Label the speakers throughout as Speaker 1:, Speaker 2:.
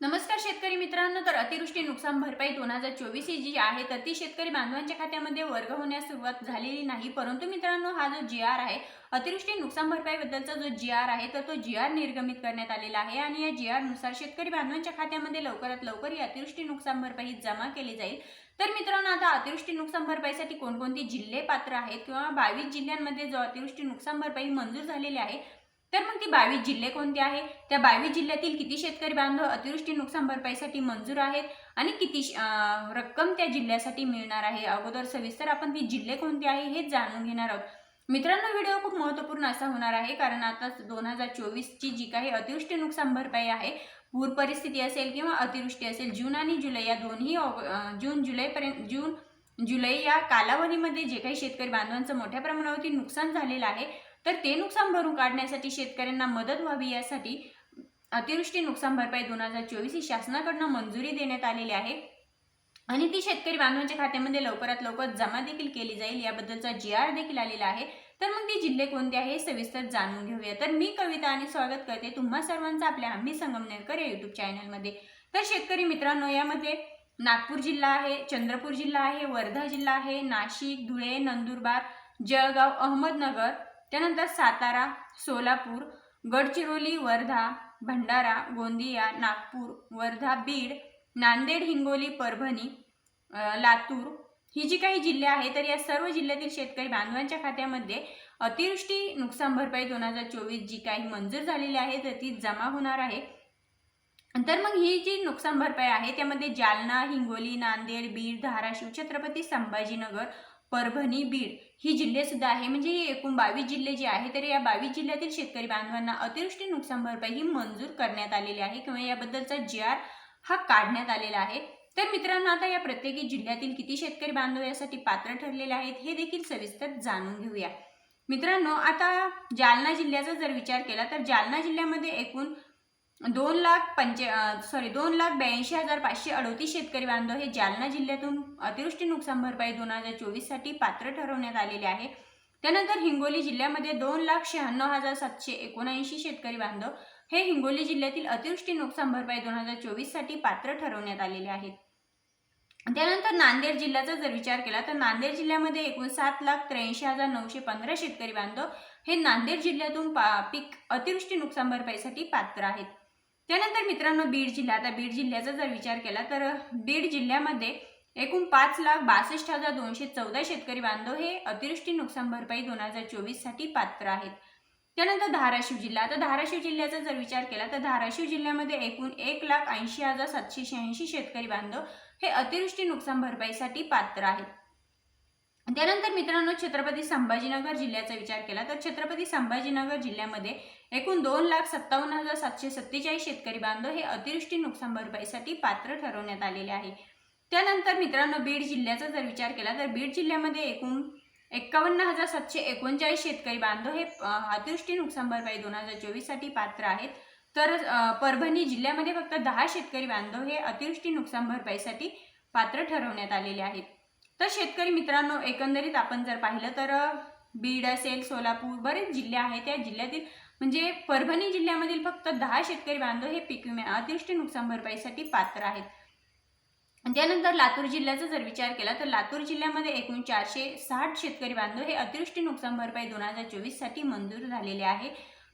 Speaker 1: नमस्कार शेतकरी मित्रांनो तर अतिवृष्टी नुकसान भरपाई दोन हजार चोवीस ही जी आहे तर ती शेतकरी बांधवांच्या खात्यामध्ये वर्ग होण्यास सुरुवात झालेली नाही. परंतु मित्रांनो हा जो जी आर आहे अतिवृष्टी नुकसान भरपाईबद्दलचा जो जी आर आहे तर तो जी आर निर्गमित करण्यात आलेला आहे आणि या जी आरनुसार शेतकरी बांधवांच्या खात्यामध्ये लवकरात लवकर ही अतिवृष्टी नुकसान भरपाई जमा केली जाईल. तर मित्रांनो आता अतिवृष्टी नुकसान भरपाईसाठी कोणकोणती जिल्हे पात्र आहेत? किंवा बावीस जिल्ह्यांमध्ये जो अतिवृष्टी नुकसान भरपाई मंजूर झालेली आहे तर मग ती बावीस जिल्हे कोणते आहे त्या बावीस जिल्ह्यातील किती शेतकरी बांधव अतिवृष्टी नुकसान भरपाईसाठी मंजूर आहेत? आणि किती श- रक्कम त्या जिल्ह्यासाठी मिळणार आहे? अगोदर सविस्तर आपण ती जिल्हे कोणते आहे हे जाणून घेणार आहोत. मित्रांनो व्हिडिओ खूप महत्त्वपूर्ण असा होणार आहे कारण आता दोन हजार चोवीसची जी काही अतिवृष्टी नुकसान भरपाई आहे पूर परिस्थिती असेल किंवा अतिवृष्टी असेल जून आणि जुलै या दोन्ही ऑग- जून जुलैपर्यंत जून जुलै या कालावधीमध्ये जे काही शेतकरी बांधवांचं मोठ्या प्रमाणावरती नुकसान झालेलं आहे तर ते नुकसान भरून काढण्यासाठी शेतकऱ्यांना मदत व्हावी यासाठी अतिवृष्टी नुकसान भरपाई दोन हजार चोवीस ही शासनाकडनं मंजुरी देण्यात आलेली आहे. आणि ती शेतकरी बांधवांच्या खात्यामध्ये लवकरात लवकर जमा देखील केली जाईल याबद्दलचा जी आर देखील आलेला आहे. तर मग ते जिल्हे कोणते आहे हे सविस्तर जाणून घेऊया. तर मी कविता आणि स्वागत करते तुम्हा सर्वांचं आपल्या आम्ही संगमनेरकर या युट्यूब चॅनलमध्ये तर शेतकरी मित्रांनो यामध्ये नागपूर जिल्हा आहे चंद्रपूर जिल्हा आहे वर्धा जिल्हा आहे नाशिक धुळे नंदुरबार जळगाव अहमदनगर त्यानंतर सातारा सोलापूर गडचिरोली वर्धा भंडारा गोंदिया नागपूर वर्धा बीड नांदेड हिंगोली परभणी लातूर ही जी काही जिल्हे आहेत तर या सर्व जिल्ह्यातील शेतकरी बांधवांच्या खात्यामध्ये अतिवृष्टी नुकसान भरपाई दोन हजार चोवीस जी काही मंजूर झालेली आहे तर ती जमा होणार आहे. तर मग ही जी नुकसान भरपाई आहे त्यामध्ये जालना हिंगोली नांदेड बीड धाराशिव छत्रपती संभाजीनगर परभणी बीड ही जिल्हे सुद्धा आहे. म्हणजे ही एकूण बावीस जिल्हे जे आहे तर या बावीस जिल्ह्यातील शेतकरी बांधवांना अतिवृष्टी नुकसान भरपाई ही मंजूर करण्यात आलेली आहे किंवा याबद्दलचा जी आर हा काढण्यात आलेला आहे. तर मित्रांनो आता या प्रत्येकी जिल्ह्यातील किती शेतकरी बांधव यासाठी पात्र ठरलेले आहेत हे देखील सविस्तर जाणून घेऊया. मित्रांनो आता जालना जिल्ह्याचा जर विचार केला तर जालना जिल्ह्यामध्ये एकूण दोन लाख पंचे सॉरी दोन लाख ब्याऐंशी हजार पाचशे अडोतीस शेतकरी बांधव हे जालना जिल्ह्यातून अतिवृष्टी नुकसान भरपाई दोन हजार चोवीससाठी पात्र ठरवण्यात आलेले आहे. त्यानंतर हिंगोली जिल्ह्यामध्ये दोन लाख शहाण्णव हजार सातशे एकोणऐंशी शेतकरी बांधव हे हिंगोली जिल्ह्यातील अतिवृष्टी नुकसान भरपाई दोन हजार चोवीससाठी पात्र ठरवण्यात आलेले आहेत. त्यानंतर नांदेड जिल्ह्याचा जर विचार केला तर नांदेड जिल्ह्यामध्ये एकूण सात लाख त्र्याऐंशी हजार नऊशे पंधरा शेतकरी बांधव हे नांदेड जिल्ह्यातून पा पीक अतिवृष्टी नुकसान भरपाईसाठी पात्र आहेत. त्यानंतर मित्रांनो बीड जिल्हा आता बीड जिल्ह्याचा जर विचार केला तर बीड जिल्ह्यामध्ये एकूण पाच लाख बासष्ट हजार दोनशे चौदा शेतकरी बांधव हे अतिवृष्टी नुकसान भरपाई दोन हजार चोवीससाठी पात्र आहेत. त्यानंतर धाराशिव जिल्हा आता धाराशिव जिल्ह्याचा जर विचार केला तर धाराशिव जिल्ह्यामध्ये एकूण एक लाख ऐंशी हजार सातशे शहाऐंशी शेतकरी बांधव हे अतिवृष्टी नुकसान भरपाईसाठी पात्र आहेत. त्यानंतर मित्रांनो छत्रपती संभाजीनगर जिल्ह्याचा विचार केला तर छत्रपती संभाजीनगर जिल्ह्यामध्ये एकूण दोन लाख सत्तावन्न हजार सातशे सत्तेचाळीस शेतकरी बांधव हे अतिवृष्टी नुकसान भरपाईसाठी पात्र ठरवण्यात आलेले आहे. त्यानंतर मित्रांनो बीड जिल्ह्याचा जर विचार केला तर बीड जिल्ह्यामध्ये एकूण एक्कावन्न हजार सातशे एकोणचाळीस शेतकरी बांधव हे अतिवृष्टी नुकसान भरपाई दोन हजार चोवीससाठी पात्र आहेत. तर परभणी जिल्ह्यामध्ये फक्त दहा शेतकरी बांधव हे अतिवृष्टी नुकसान भरपाईसाठी पात्र ठरवण्यात आलेले आहेत. तर शेतकरी मित्रांनो एकंदरीत आपण जर पाहिलं तर बीड असेल सोलापूर बरेच जिल्हे आहेत. त्या जिल्ह्यातील म्हणजे परभणी जिल्ह्यामधील फक्त दहा शेतकरी बांधव हे पीक विम्या अतिवृष्टी नुकसान भरपाईसाठी पात्र आहेत. त्यानंतर लातूर जिल्ह्याचा जर विचार केला तर लातूर जिल्ह्यामध्ये एकूण चारशे साठ शेतकरी बांधव हे अतिवृष्टी नुकसान भरपाई दोन हजार चोवीससाठी मंजूर झालेले आहे.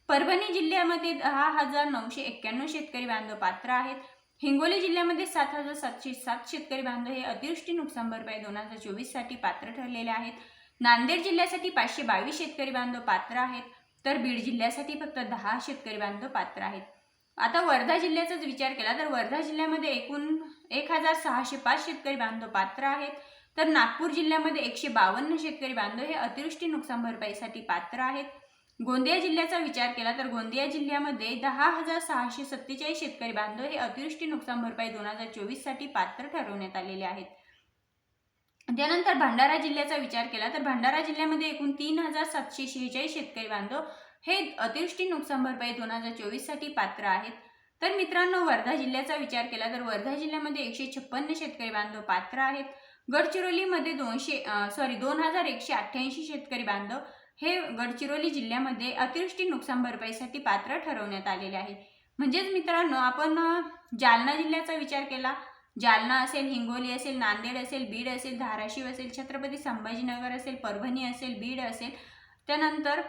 Speaker 1: परभणी जिल्ह्यामध्ये दहा हजार नऊशे एक्क्याण्णव शेतकरी बांधव पात्र आहेत. हिंगोली जिल्ह्यामध्ये सात हजार सातशे सात शेतकरी बांधव हे अतिवृष्टी नुकसान भरपाई दोन हजार चोवीससाठी पात्र ठरलेले आहेत. नांदेड जिल्ह्यासाठी पाचशे बावीस शेतकरी बांधव पात्र आहेत तर बीड जिल्ह्यासाठी फक्त दहा शेतकरी बांधव पात्र आहेत. आता वर्धा जिल्ह्याचाच विचार केला तर वर्धा जिल्ह्यामध्ये एकूण एक हजार सहाशे पाच शेतकरी बांधव पात्र आहेत तर नागपूर जिल्ह्यामध्ये एकशे बावन्न शेतकरी बांधव हे अतिवृष्टी नुकसान भरपाईसाठी पात्र आहेत. गोंदिया जिल्ह्याचा विचार केला तर गोंदिया जिल्ह्यामध्ये दहा हजार सहाशे सत्तेचाळीस शेतकरी बांधव हे अतिवृष्टी नुकसान भरपाई दोन हजार चोवीससाठी पात्र ठरवण्यात आलेले आहेत. त्यानंतर भंडारा जिल्ह्याचा विचार केला तर भंडारा जिल्ह्यामध्ये एकूण तीन हजार सातशे शेहेचाळीस शेतकरी बांधव हे अतिवृष्टी नुकसान भरपाई दोन हजार चोवीससाठी पात्र आहेत. तर मित्रांनो वर्धा जिल्ह्याचा विचार केला तर वर्धा जिल्ह्यामध्ये एकशे छप्पन्न शेतकरी बांधव पात्र आहेत. गडचिरोलीमध्ये दोनशे सॉरी दोन हजार एकशे अठ्ठ्याऐंशी शेतकरी बांधव हे गडचिरोली जिल्ह्यामध्ये अतिवृष्टी नुकसान भरपाईसाठी पात्र ठरवण्यात आलेले आहे. म्हणजेच मित्रांनो आपण जालना जिल्ह्याचा विचार केला. जालना असेल हिंगोली असेल नांदेड असेल बीड असेल धाराशिव असेल छत्रपती संभाजीनगर असेल परभणी असेल बीड असेल. त्यानंतर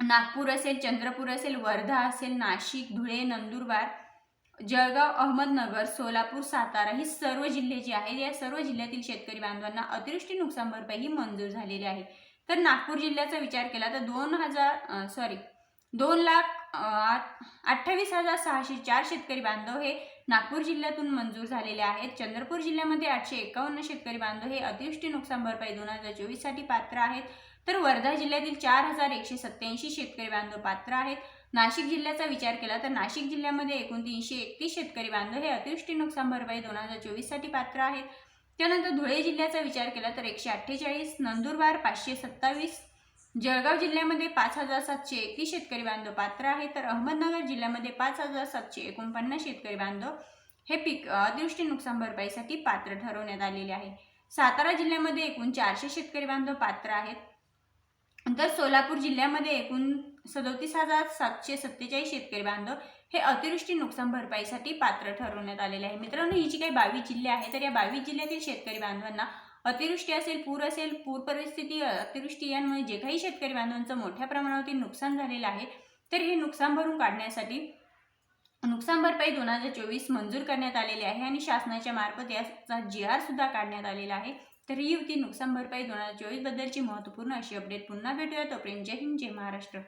Speaker 1: नागपूर असेल चंद्रपूर असेल वर्धा असेल नाशिक धुळे नंदुरबार जळगाव अहमदनगर सोलापूर सातारा ही सर्व जिल्हे जे आहेत या सर्व जिल्ह्यातील शेतकरी बांधवांना अतिवृष्टी नुकसान भरपाई ही मंजूर झालेली आहे. तर नागपूर जिल्ह्याचा विचार केला तर दोन हजार सॉरी दोन लाख अठ्ठावीस हजार सहाशे चार शेतकरी बांधव हे नागपूर जिल्ह्यातून मंजूर झालेले आहेत. चंद्रपूर जिल्ह्यामध्ये आठशे एकावन्न शेतकरी बांधव हे अतिवृष्टी नुकसान भरपाई दोन हजार चोवीससाठी पात्र आहेत. तर वर्धा जिल्ह्यातील चार हजार एकशे सत्याऐंशी शेतकरी बांधव पात्र आहेत. नाशिक जिल्ह्याचा विचार केला तर नाशिक जिल्ह्यामध्ये एकूण तीनशे एकतीस शेतकरी बांधव हे अतिवृष्टी नुकसान भरपाई दोन हजार चोवीससाठी पात्र आहेत. त्यानंतर धुळे जिल्ह्याचा विचार केला तर एकशे अठ्ठेचाळीस नंदुरबार पाचशे सत्तावीस जळगाव जिल्ह्यामध्ये पाच हजार सातशे एकतीस शेतकरी बांधव पात्र आहे तर अहमदनगर जिल्ह्यामध्ये पाच हजार सातशे एकोणपन्नास शेतकरी बांधव हे पीक अतिवृष्टी नुकसान भरपाईसाठी पात्र ठरवण्यात आलेले आहे. सातारा जिल्ह्यामध्ये एकूण चारशे शेतकरी बांधव पात्र आहेत. तर सोलापूर जिल्ह्यामध्ये एकूण सदोतीस हजार सातशे सत्तेचाळीस शेतकरी बांधव हे अतिवृष्टी नुकसान भरपाईसाठी पात्र ठरवण्यात आलेले आहे. मित्रांनो ही जी काही बावीस जिल्हे आहेत तर या बावीस जिल्ह्यातील शेतकरी बांधवांना अतिवृष्टी असेल पूर असेल पूर परिस्थिती अतिवृष्टी यांमुळे जे काही शेतकरी बांधवांचं मोठ्या प्रमाणावरती नुकसान झालेलं आहे तर हे नुकसान भरून काढण्यासाठी नुकसान भरपाई दोन हजार चोवीस मंजूर करण्यात आलेली आहे आणि शासनाच्या मार्फत याचा जी आर सुद्धा काढण्यात आलेला आहे. तर ही होती नुकसान भरपाई दोन हजार चोवीस बद्दलची महत्त्वपूर्ण अशी अपडेट. पुन्हा भेटूया. तोपर्यंत जय हिंद जय महाराष्ट्र.